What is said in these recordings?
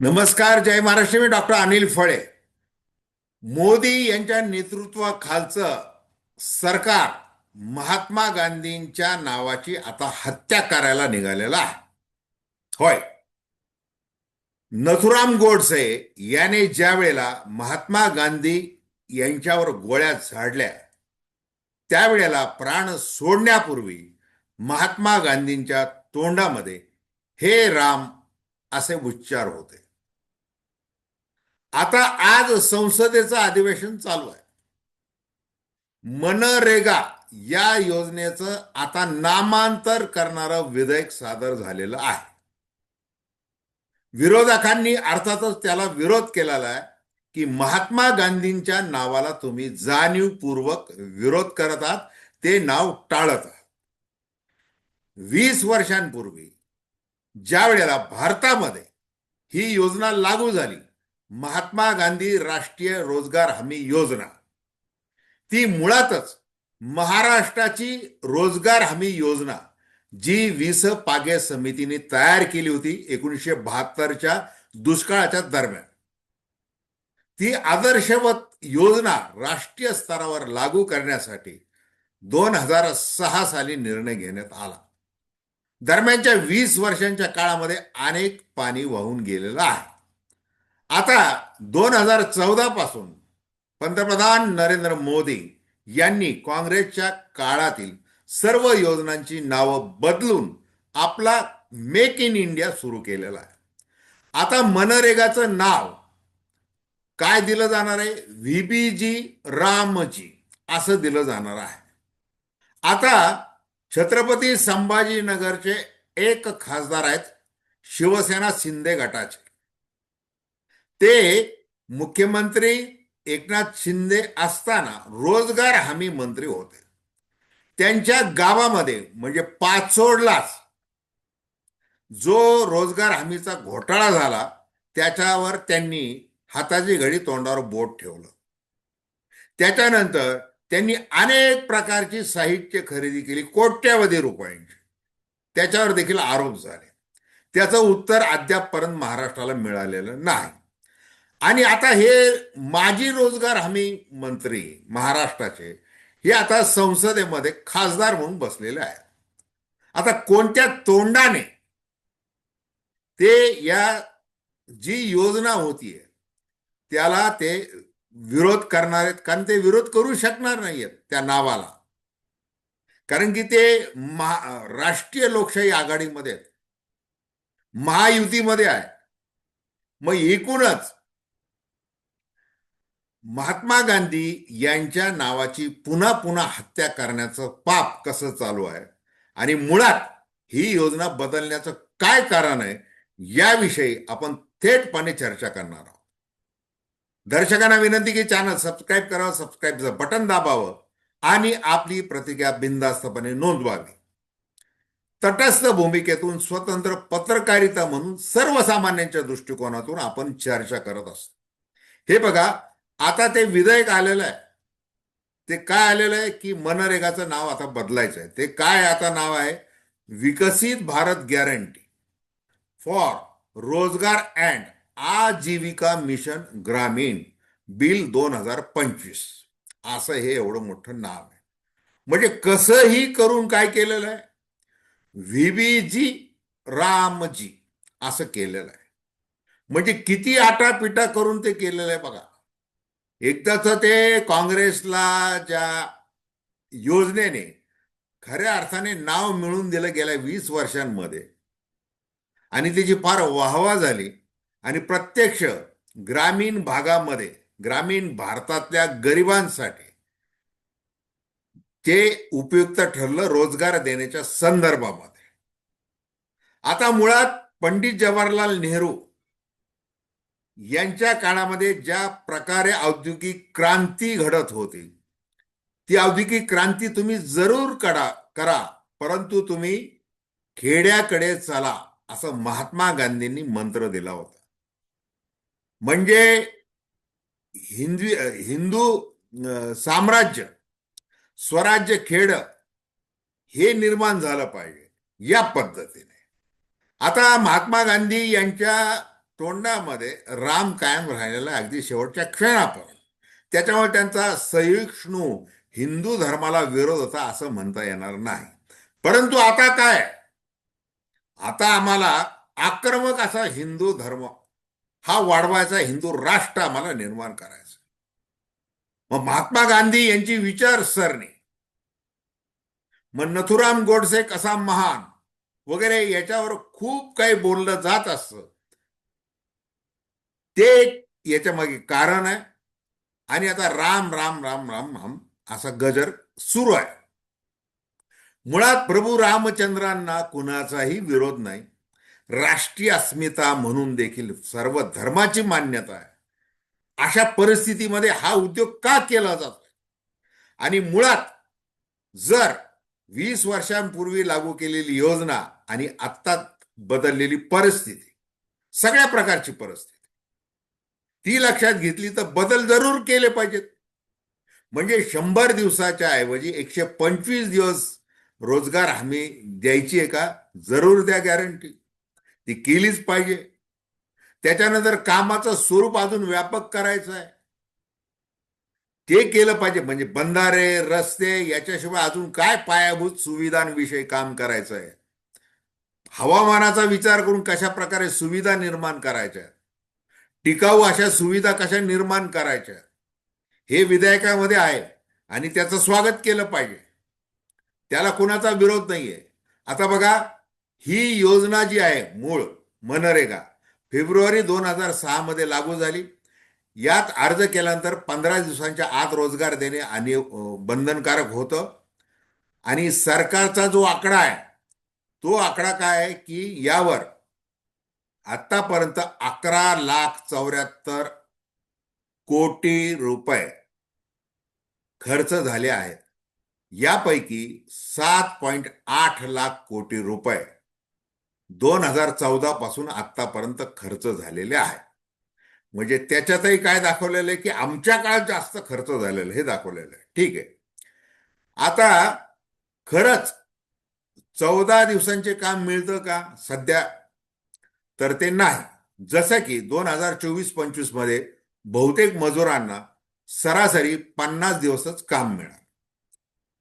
नमस्कार जय महाराष्ट्र. मी डॉक्टर अनिल फळे. मोदी यांच्या नेतृत्वाखालचं सरकार महात्मा गांधींच्या नावाची आता हत्या करायला निघालेलं आहे. होय. नथुराम गोडसे याने ज्या वेळेला महात्मा गांधी यांच्यावर गोळ्या झाडल्या त्यावेळेला प्राण सोडण्यापूर्वी महात्मा गांधींच्या तोंडामध्ये हे राम असे उच्चार होते. आता आज संसदेचं अधिवेशन चालू आहे. मनरेगा या योजनेचं आता नामांतर करणारं विधेयक सादर झालेलं आहे. विरोधकांनी अर्थातच त्याला विरोध केलेला आहे की महात्मा गांधींच्या नावाला तुम्ही जाणीवपूर्वक विरोध करत आहात ते नाव टाळत आहात. वीस वर्षांपूर्वी ज्या वेळेला भारतामध्ये ही योजना लागू झाली महात्मा गांधी राष्ट्रीय रोजगार हमी योजना. ती मुळातच महाराष्ट्राची रोजगार हमी योजना जी वीस पागे समितीने तयार केली होती एकोणीसशे बहात्तरच्या दुष्काळाच्या दरम्यान. ती आदर्शवत योजना राष्ट्रीय स्तरावर लागू करण्यासाठी दोन हजार सहा साली निर्णय घेण्यात आला. दरम्यानच्या वीस वर्षांच्या काळामध्ये अनेक पाणी वाहून गेलेलं आहे. आता दोन हजार चौदा पासून पंतप्रधान नरेंद्र मोदी यांनी काँग्रेसच्या काळातील सर्व योजनांची नावं बदलून आपला मेक इन इंडिया सुरू केलेला आहे. आता मनरेगाचं नाव काय दिलं जाणार आहे? व्हीबीजी रामजी असं दिलं जाणार आहे. आता छत्रपती संभाजीनगरचे एक खासदार आहेत शिवसेना शिंदे गटाचे. ते मुख्यमंत्री एकनाथ शिंदे असताना रोजगार हमी मंत्री होते. त्यांच्या गावामध्ये म्हणजे पाचोडलाच जो रोजगार हमीचा घोटाळा झाला त्याच्यावर त्यांनी हाताची घडी तोंडावर बोट ठेवलं. त्याच्यानंतर त्यांनी अनेक प्रकारची साहित्य खरेदी केली कोट्यावधी रुपयांची. त्याच्यावर देखील आरोप झाले. त्याचं उत्तर अद्यापपर्यंत महाराष्ट्राला मिळालेलं नाही. आणि आता हे माजी रोजगार हमी मंत्री महाराष्ट्राचे हे आता संसदेमध्ये खासदार म्हणून बसलेले आहेत. आता कोणत्या तोंडाने ते या जी योजना होतीये त्याला ते विरोध करणार आहेत? कारण ते विरोध करू शकणार नाहीयेत त्या नावाला. कारण की ते महा राष्ट्रीय लोकशाही आघाडीमध्ये आहेत. महायुतीमध्ये आहे. मग एकूणच महात्मा गांधी यांच्या नावाची पुन्हा पुन्हा हत्या करण्याचं पाप कसं चालू आहे? आणि मुळात ही योजना बदलण्याचं काय कारण आहे? याविषयी आपण थेटपणे चर्चा करणार आहोत. दर्शकांना विनंती की चॅनल सबस्क्राईब करावं सबस्क्राईबचं बटन दाबावं आणि आपली प्रतिक्रिया बिनधास्तपणे नोंदवावी. तटस्थ भूमिकेतून स्वतंत्र पत्रकारिता म्हणून सर्वसामान्यांच्या दृष्टिकोनातून आपण चर्चा करत असतो. हे बघा आता ते विधेयक आलेलं आहे. ते काय आलेलं आहे की मनरेगाचं नाव आता बदलायचं आहे. ते काय आता नाव आहे? विकसित भारत गॅरंटी फॉर रोजगार अँड आजीविका मिशन ग्रामीण बिल दोन हजार पंचवीस. असं हे एवढं मोठं नाव आहे. म्हणजे कसंही करून काय केलेलं आहे? व्हीबीजी रामजी असं केलेलं आहे. म्हणजे किती आटापिटा करून ते केलेलं आहे बघा. एकदाच ते काँग्रेसला ज्या योजनेने खऱ्या अर्थाने नाव मिळून दिलं गेल्या वीस वर्षांमध्ये आणि त्याची फार वाहवा झाली आणि प्रत्यक्ष ग्रामीण भागामध्ये ग्रामीण भारतातल्या गरिबांसाठी ते उपयुक्त ठरलं रोजगार देण्याच्या संदर्भामध्ये. आता मुळात पंडित जवाहरलाल नेहरू यांच्या काळामध्ये ज्या प्रकारे औद्योगिक क्रांती घडत होती ती औद्योगिक क्रांती तुम्ही जरूर करा करा परंतु तुम्ही खेड्याकडे चला असं महात्मा गांधींनी मंत्र दिला होता. म्हणजे हिंदवी हिंदू साम्राज्य स्वराज्य खेड हे निर्माण झालं पाहिजे या पद्धतीने. आता महात्मा गांधी यांच्या तोंडामध्ये राम कायम राहिलेला अगदी शेवटच्या क्षणापर्यंत. त्याच्यामुळे त्यांचा सहिष्णू हिंदू धर्माला विरोध होता असं म्हणता येणार नाही. परंतु आता काय? आता आम्हाला आक्रमक असा हिंदू धर्म हा वाढवायचा हिंदू राष्ट्र आम्हाला निर्माण करायचा. मग महात्मा गांधी यांची विचारसरणी मग नथुराम गोडसे कसा महान वगैरे याच्यावर खूप काही बोललं जात असतं. ते याच्या मागे कारण आहे. आणि आता राम राम राम राम राम असा गजर सुरू आहे. मुळात प्रभू रामचंद्रांना कुणाचाही विरोध नाही. राष्ट्रीय अस्मिता म्हणून देखील सर्व धर्माची मान्यता आहे. अशा परिस्थितीमध्ये हा उद्योग का केला जातो आणि मुळात जर वीस वर्षांपूर्वी लागू केलेली योजना आणि आत्ता बदललेली परिस्थिती सगळ्या प्रकारची परिस्थिती ती लक्षात घेतली तर बदल जरूर केले पाहिजेत. म्हणजे शंभर दिवसाच्या ऐवजी एकशे पंचवीस दिवस रोजगार हमी द्यायची आहे का? जरूर द्या गॅरंटी ती केलीच पाहिजे. त्याच्यानंतर कामाचं स्वरूप अजून व्यापक करायचं आहे. ते केलं पाहिजे. म्हणजे बंधारे रस्ते याच्याशिवाय अजून काय पायाभूत सुविधांविषयी काम करायचं आहे? हवामानाचा विचार करून कशा प्रकारे सुविधा निर्माण करायच्या? टिकाऊ अशा सुविधा कशा निर्माण करायच्या? हे विधेयकामध्ये आहे आणि त्याचं स्वागत केलं पाहिजे. त्याला कुणाचा विरोध नाहीये. आता बघा ही योजना जी आहे मूळ मनरेगा फेब्रुवारी दोन हजार सहा मध्ये लागू झाली. यात अर्ज केल्यानंतर पंधरा दिवसांच्या आत रोजगार देणे आणि बंधनकारक होतं. आणि सरकारचा जो आकडा आहे तो आकडा काय आहे की यावर आतापर्यंत अकरा लाख चौऱ्याहत्तर कोटी रुपये खर्च झाले आहेत. यापैकी सात पॉईंट आठ लाख कोटी रुपये दोन हजार चौदा पासून आतापर्यंत खर्च झालेले आहे म्हणजे त्याच्यातही काय दाखवलेलं आहे की आमच्या काळात जास्त खर्च झालेला हे दाखवलेलं आहे. ठीक आहे. आता खरंच चौदा दिवसांचे काम मिळतं का? सध्या तर ते नाही. जसं की दोन हजार चोवीस पंचवीसमध्ये बहुतेक मजुरांना सरासरी पन्नास दिवसच काम मिळालं.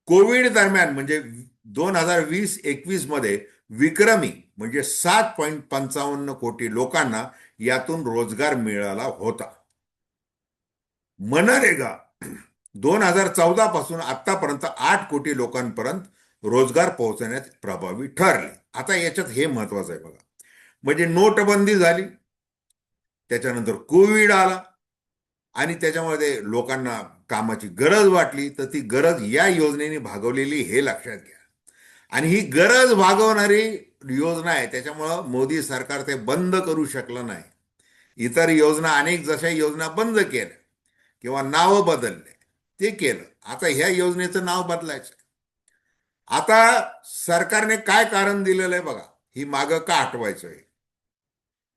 कोविड दरम्यान म्हणजे दोन हजार वीस एकवीसमध्ये विक्रमी म्हणजे सात पॉईंट पंचावन्न कोटी लोकांना यातून रोजगार मिळाला होता. मनरेगा दोन हजार चौदा पासून आतापर्यंत आठ कोटी लोकांपर्यंत रोजगार पोहोचण्यात प्रभावी ठरले. आता याच्यात हे महत्वाचं आहे बघा. म्हणजे नोटबंदी झाली. त्याच्यानंतर कोविड आला. आणि त्याच्यामध्ये लोकांना कामाची गरज वाटली तर ती गरज या योजनेने भागवलेली हे लक्षात घ्या. आणि ही गरज भागवणारी योजना आहे त्याच्यामुळं मोदी सरकार ते बंद करू शकलं नाही. इतर योजना अनेक जशा योजना बंद केल्या किंवा नावं बदलले ते केलं. आता ह्या योजनेचं नाव बदलायचं. आता सरकारने काय कारण दिलेलं आहे बघा ही मागं का आठवायचं आहे?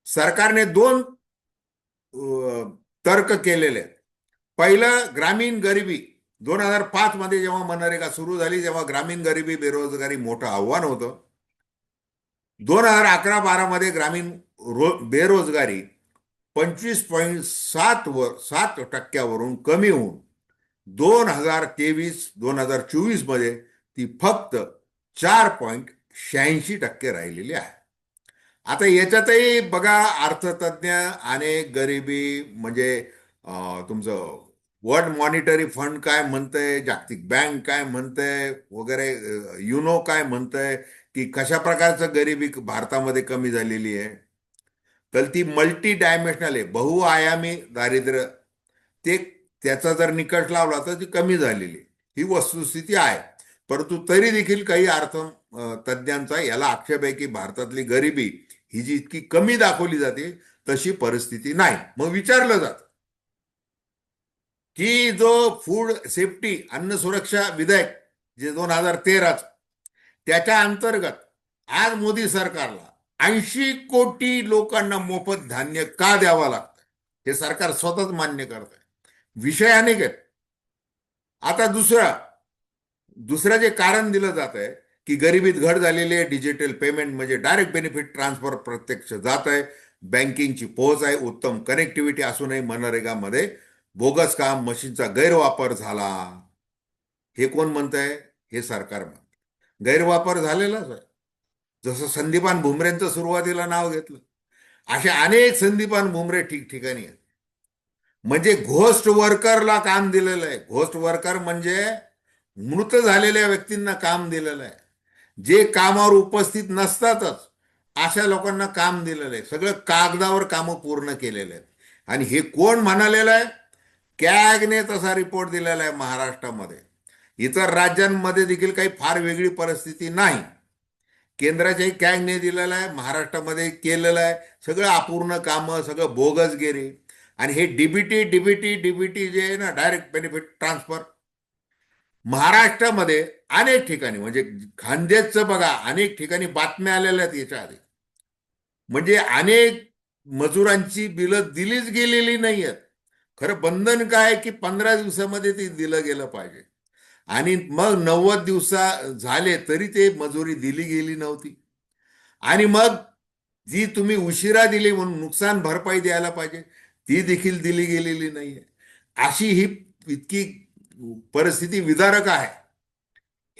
सरकारने दोन तर्क केलेले आहेत. पहिलं ग्रामीण गरिबी. दोन हजार पाच मध्ये जेव्हा मनरेगा सुरू झाली तेव्हा ग्रामीण गरिबी बेरोजगारी मोठं आव्हान होतं. दोन हजार अकरा बारा मध्ये ग्रामीण रो बेरोजगारी पंचवीस पॉईंट सात वर सात टक्क्यावरून कमी होऊन दोन हजार तेवीस दोन हजार चोवीसमध्ये ती फक्त चार पॉईंट शहाऐंशी टक्के राहिलेली आहे. आता याच्यातही बघा अर्थतज्ञ आणि गरिबी म्हणजे तुमचं वर्ल्ड मॉनिटरी फंड काय म्हणतंय जागतिक बँक काय म्हणतंय वगैरे युनो काय म्हणतंय की कशा प्रकारचं गरिबी भारतामध्ये कमी झालेली आहे. तर ती मल्टी डायमेन्शनल आहे बहुआयामी दारिद्र्य. ते त्याचा जर निकष लावला तर ती कमी झालेली. आहे. ही वस्तुस्थिती आहे. परंतु तरी देखील काही अर्थ तज्ज्ञांचा याला आक्षेप आहे की भारतातली गरिबी ही जी इतकी कमी दाखवली जाते तशी परिस्थिती नाही. मग विचारलं जात. की जो फूड सेफ्टी अन्न सुरक्षा विधेयक जे दोन हजार तेराच त्याच्या अंतर्गत आज मोदी सरकारला ऐंशी कोटी लोकांना मोफत धान्य का द्यावं लागतं हे सरकार स्वतःच मान्य करत आहे विषय अनेक आहेत आता दुसरा दुसरं जे कारण दिलं जात आहे की गरिबीत घट झालेली आहे डिजिटल पेमेंट म्हणजे डायरेक्ट बेनिफिट ट्रान्सफर प्रत्यक्ष जात आहे. बँकिंगची पोहोच आहे उत्तम कनेक्टिव्हिटी असूनही मनरेगामध्ये. बोगस काम मशीनचा गैरवापर झाला. हे कोण म्हणतंय? हे सरकार म्हणत गैरवापर झालेलाच आहे. जसं संदीपान भुमरेंचं सुरुवातीला नाव घेतलं. असे अनेक संदीपान भुमरे ठिकठिकाणी आहेत. म्हणजे घोस्ट वर्करला काम दिलेलं आहे. घोस्ट वर्कर म्हणजे मृत झालेल्या व्यक्तींना काम दिलेलं आहे. जे कामावर उपस्थित नसतातच अशा लोकांना काम दिलेलं आहे. सगळं कागदावर कामं पूर्ण केलेले आहेत. आणि हे कोण म्हणालेलं आहे? कॅगने तसा रिपोर्ट दिलेला आहे महाराष्ट्रामध्ये. इतर राज्यांमध्ये देखील काही फार वेगळी परिस्थिती नाही. केंद्राच्याही कॅगने दिलेलं आहे महाराष्ट्रामध्ये केलेलं आहे. सगळं अपूर्ण कामं सगळं बोगसगिरी आणि हे डीबीटी डीबीटी डीबीटी जे आहे ना डायरेक्ट बेनिफिट ट्रान्सफर महाराष्ट्रामध्ये अनेक ठिकाणी म्हणजे खानदेशचं बघा अनेक ठिकाणी बातम्या आलेल्या आहेत याच्या आधी. म्हणजे अनेक मजुरांची बिलं दिलीच गेलेली नाही आहेत खरं बंधन काय की पंधरा दिवसामध्ये ते दिलं गेलं पाहिजे. आणि मग नव्वद दिवसा झाले तरी ते मजुरी दिली गेली नव्हती. आणि मग जी तुम्ही उशिरा दिली म्हणून नुकसान भरपाई द्यायला पाहिजे ती देखील दिली गेलेली नाहीये. अशी ही इतकी परिस्थिती विदारक आहे.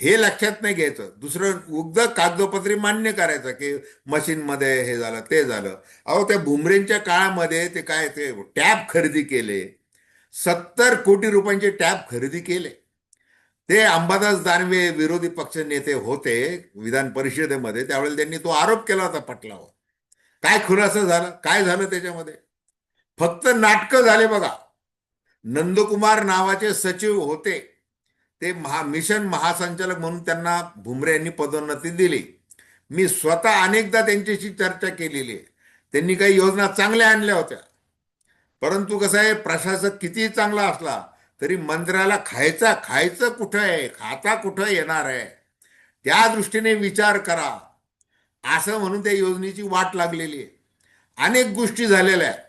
हे लक्षात नाही घ्यायचं. दुसरं उगद कागदोपत्री मान्य करायचं की मशीनमध्ये हे झालं ते झालं. अहो त्या भुमरेंच्या काळामध्ये ते काय ते टॅब खरेदी केले. सत्तर कोटी रुपयांचे टॅब खरेदी केले. ते अंबादास दानवे विरोधी पक्ष नेते होते विधान परिषदेमध्ये. त्यावेळेला त्यांनी तो आरोप केला होता पटलावर. काय खुलासा झाला? काय झालं त्याच्यामध्ये? फक्त नाटकं झाले बघा. नंदकुमार नावाचे सचिव होते. ते महा मिशन महासंचालक म्हणून त्यांना भुमरे यांनी पदोन्नती दिली. मी स्वतः अनेकदा त्यांच्याशी चर्चा केलेली आहे. त्यांनी काही योजना चांगल्या आणल्या होत्या. परंतु कसं आहे प्रशासक कितीही चांगला असला तरी मंत्र्याला खायचा खायचं कुठं आहे खाता कुठं येणार आहे? त्या दृष्टीने विचार करा. असं म्हणून त्या योजनेची वाट लागलेली आहे. अनेक गोष्टी झालेल्या आहेत.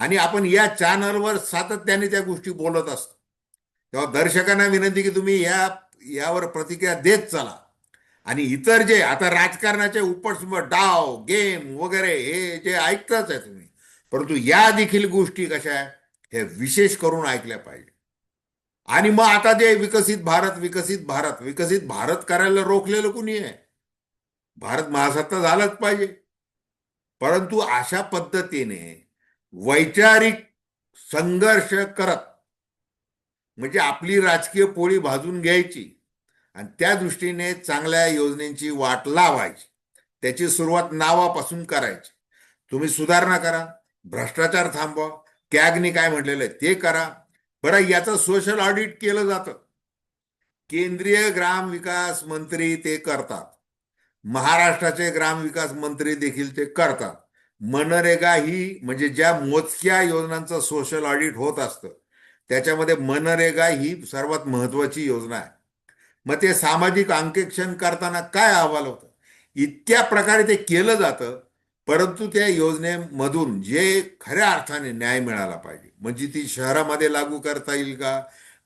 आणि आपण या चॅनलवर सातत्याने त्या गोष्टी बोलत असतो. तेव्हा दर्शकांना विनंती की तुम्ही या यावर प्रतिक्रिया देत चला. आणि इतर जे आता राजकारणाचे उपटसुप डाव गेम वगैरे हे जे ऐकताच आहे तुम्ही. परंतु या देखील गोष्टी कशा आहे? हे विशेष करून ऐकल्या पाहिजे. आणि मग आता जे विकसित भारत विकसित भारत विकसित भारत करायला रोखलेलं कुणी आहे? भारत महासत्ता झालाच पाहिजे. परंतु अशा पद्धतीने वैचारिक संघर्ष करत म्हणजे आपली राजकीय पोळी भाजून घ्यायची आणि त्या दृष्टीने चांगल्या योजनेची वाट लावायची. त्याची सुरुवात नावापासून करायची. तुम्ही सुधारणा करा भ्रष्टाचार थांबवा कॅगने काय म्हटलेलं आहे ते करा. बरं याचं सोशल ऑडिट केलं जातं. केंद्रीय ग्राम विकास मंत्री ते करतात. महाराष्ट्राचे ग्रामविकास मंत्री देखील ते करतात. मनरेगा ही म्हणजे ज्या मोजक्या योजनांचं सोशल ऑडिट होत असतं त्याच्यामध्ये मनरेगा ही सर्वात महत्वाची योजना आहे. मग ते सामाजिक अंकेक्षण करताना काय अहवाल होतं? इतक्या प्रकारे ते केलं जातं परंतु त्या योजनेमधून जे खऱ्या अर्थाने न्याय मिळाला पाहिजे. म्हणजे ती शहरामध्ये लागू करता येईल का?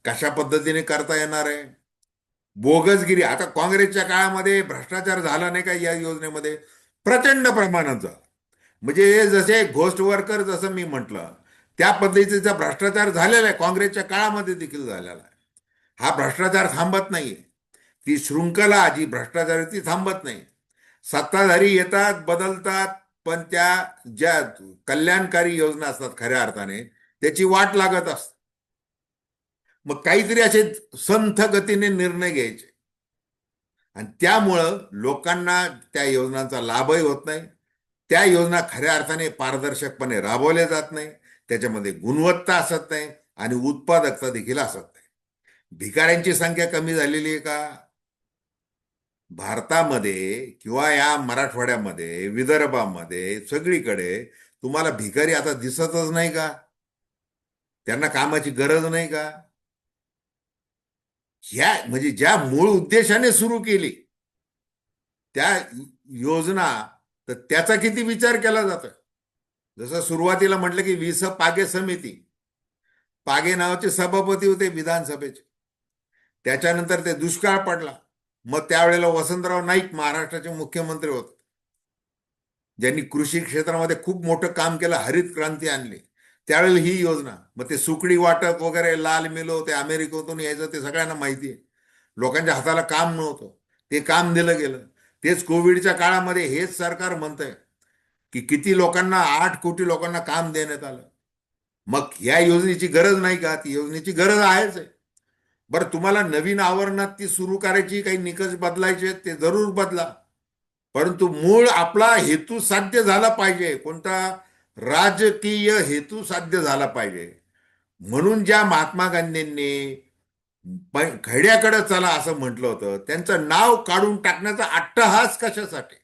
कशा पद्धतीने करता येणार आहे? बोगसगिरी आता काँग्रेसच्या काळामध्ये भ्रष्टाचार झाला नाही का या योजनेमध्ये? प्रचंड प्रमाणात झाला. म्हणजे हे जसे घोस्ट वर्कर जसं मी म्हटलं त्या पद्धतीचा भ्रष्टाचार झालेला आहे. काँग्रेसच्या काळामध्ये देखील झालेला आहे. हा भ्रष्टाचार थांबत नाही. ती शृंखला जी भ्रष्टाचार आहे ती थांबत नाही. सत्ताधारी येतात बदलतात पण त्या ज्या कल्याणकारी योजना असतात खऱ्या अर्थाने त्याची वाट लागत असते. मग काहीतरी असे संथ गतीने निर्णय घ्यायचे. आणि त्यामुळं लोकांना त्या योजनांचा लाभही होत नाही. त्या योजना खऱ्या अर्थाने पारदर्शकपणे राबवल्या जात नाही. त्याच्यामध्ये गुणवत्ता असत नाही आणि उत्पादकता देखील असत नाही. भिकाऱ्यांची संख्या कमी झालेली आहे का? भारतामध्ये किंवा या मराठवाड्यामध्ये विदर्भामध्ये सगळीकडे तुम्हाला भिकारी आता दिसतच नाही का? त्यांना कामाची गरज नाही का? ह्या म्हणजे ज्या मूळ उद्देशाने सुरू केली त्या योजना तर त्याचा किती विचार केला जातो जसं सुरुवातीला म्हटलं की विस पागे समिती. पागे नावाचे सभापती होते विधानसभेचे. त्याच्यानंतर ते दुष्काळ पडला. मग त्यावेळेला वसंतराव नाईक महाराष्ट्राचे मुख्यमंत्री होते. ज्यांनी कृषी क्षेत्रामध्ये खूप मोठं काम केलं हरित क्रांती आणली. त्यावेळेला ही योजना मग ते सुकडी वाटप वगैरे लाल मिलो ते अमेरिकेतून यायचं ते सगळ्यांना माहिती आहे. लोकांच्या हाताला काम नव्हतं. ते काम दिलं गेलं. तेच कोविडच्या काळामध्ये हेच सरकार म्हणतंय की किती लोकांना आठ कोटी लोकांना काम देण्यात आलं. मग या योजनेची गरज नाही का? ती योजनेची गरज आहेच आहे. बरं तुम्हाला नवीन आवरणात ती सुरू करायची काही निकष बदलायचे आहेत, ते जरूर बदला. परंतु मूळ आपला हेतू साध्य झाला पाहिजे. कोणता राजकीय हेतू साध्य झाला पाहिजे. म्हणून ज्या महात्मा गांधींनी घड्याकडे चला असं म्हटलं होतं. त्यांचं नाव काढून टाकण्याचा अट्टहास कशासाठी?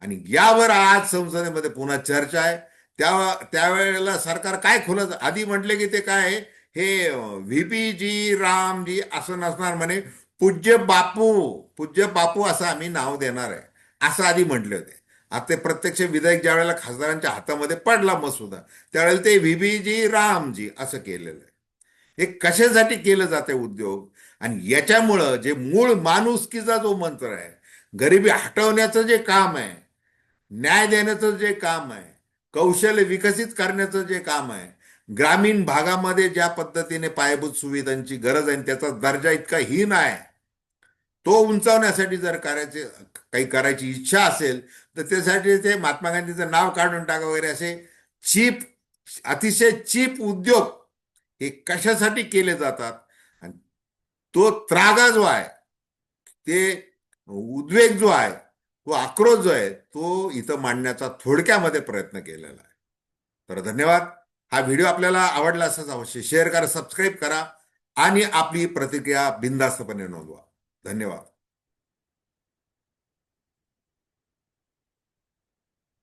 आणि यावर आज संसदेमध्ये पुन्हा चर्चा आहे. त्या त्यावेळेला सरकार काय खोलत? आधी म्हटले की ते काय? हे व्ही जी रामजी असं नसणार म्हणे. पूज्य बापू पूज्य बापू असं आम्ही नाव देणार आहे. असं आधी म्हटले होते. आता ते प्रत्यक्ष विधेयक ज्या वेळेला खासदारांच्या हातामध्ये पडला मसुदा त्यावेळेला ते व्ही जी रामजी असं केलेलं आहे. हे कशासाठी केलं जाते उद्योग? आणि याच्यामुळं जे मूळ माणुसकीचा जो मंत्र आहे गरिबी हटवण्याचं जे काम आहे न्याय देण्याचं जे काम आहे कौशल्य विकसित करण्याचं जे काम आहे ग्रामीण भागामध्ये ज्या पद्धतीने पायाभूत सुविधांची गरज आहे आणि त्याचा दर्जा इतका हीन आहे तो उंचावण्यासाठी जर करायचे काही करायची इच्छा असेल तर त्यासाठी ते महात्मा गांधीचं नाव काढून टाका वगैरे असे चीप अतिशय चीप उद्योग हे कशासाठी केले जातात? आणि तो त्रागा जो आहे ते उद्वेग जो आहे तो आक्रोश जो आहे तो इथं मांडण्याचा थोडक्यामध्ये प्रयत्न केलेला आहे. तर धन्यवाद. हा व्हिडिओ आपल्याला आवडला असंच अवश्य शेअर करा सबस्क्राईब करा आणि आपली प्रतिक्रिया बिनधास्तपणे नोंदवा. धन्यवाद.